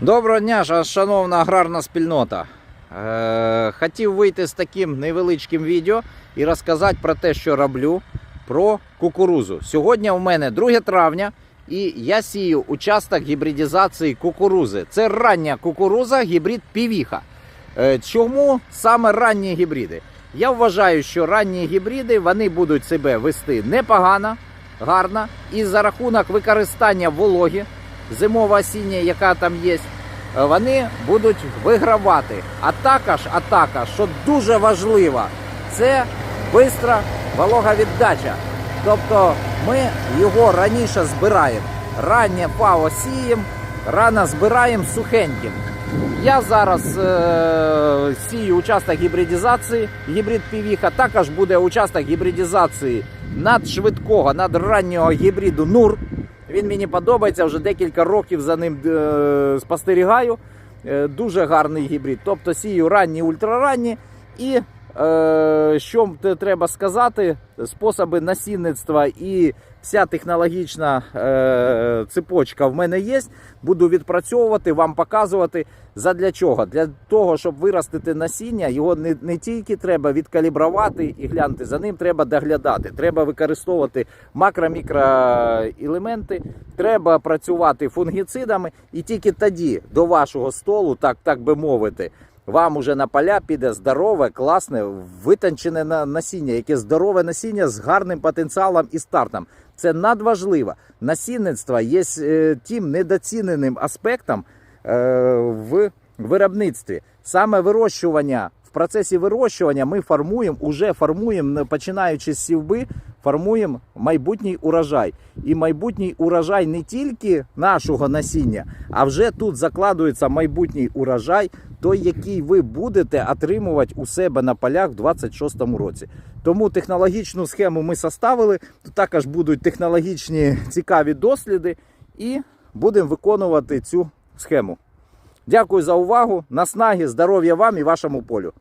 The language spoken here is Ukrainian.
Доброго дня, шановна аграрна спільнота. Е, хотів вийти з таким невеличким відео і розказати про те, що роблю про кукурузу. Сьогодні у мене 2 травня і я сію участок гібридизації кукурузи. Це рання кукуруза, гібрид півіха. Е, чому саме ранні гібриди? Я вважаю, що ранні гібриди вони будуть себе вести непогано, гарно, і за рахунок використання вологи зимово-осіння, яка там є, е, вони будуть вигравати. А також, а також, що дуже важливо, це швидка вологовіддача. Тобто ми його раніше збираємо. Раннє ФАО сіємо, рано збираємо сухеньким. Я зараз е, сію участок гібридизації, гібрид півіха. Також буде участок гібридизації надшвидкого, надраннього гібриду НУР. Він мені подобається, вже декілька років за ним е, спостерігаю. Е, дуже гарний гібрид. Тобто сію ранні, ультраранні. І що т- треба сказати, способи насінництва і вся технологічна е, цепочка в мене є. Буду відпрацьовувати, вам показувати. Задля чого? Для того, щоб виростити насіння, його не, не тільки треба відкалібрувати і глянути, за ним треба доглядати. Треба використовувати макро-мікроелементи, треба працювати фунгіцидами, і тільки тоді до вашого столу, так, так би мовити, вам уже на поля піде здорове, класне, витончене насіння, яке здорове насіння з гарним потенціалом і стартом. Це надважливо. Насінництво є е, тим недоціненим аспектом е, в виробництві. Саме вирощування. В процесі вирощування ми формуємо, уже формуємо, починаючи з сівби, формуємо майбутній урожай. І майбутній урожай не тільки нашого насіння, а вже тут закладується майбутній урожай, той, який ви будете отримувати у себе на полях в 26-му році. Тому технологічну схему ми составили. Також будуть технологічні цікаві досліди, і будемо виконувати цю схему. Дякую за увагу. Наснаги, здоров'я вам і вашому полю.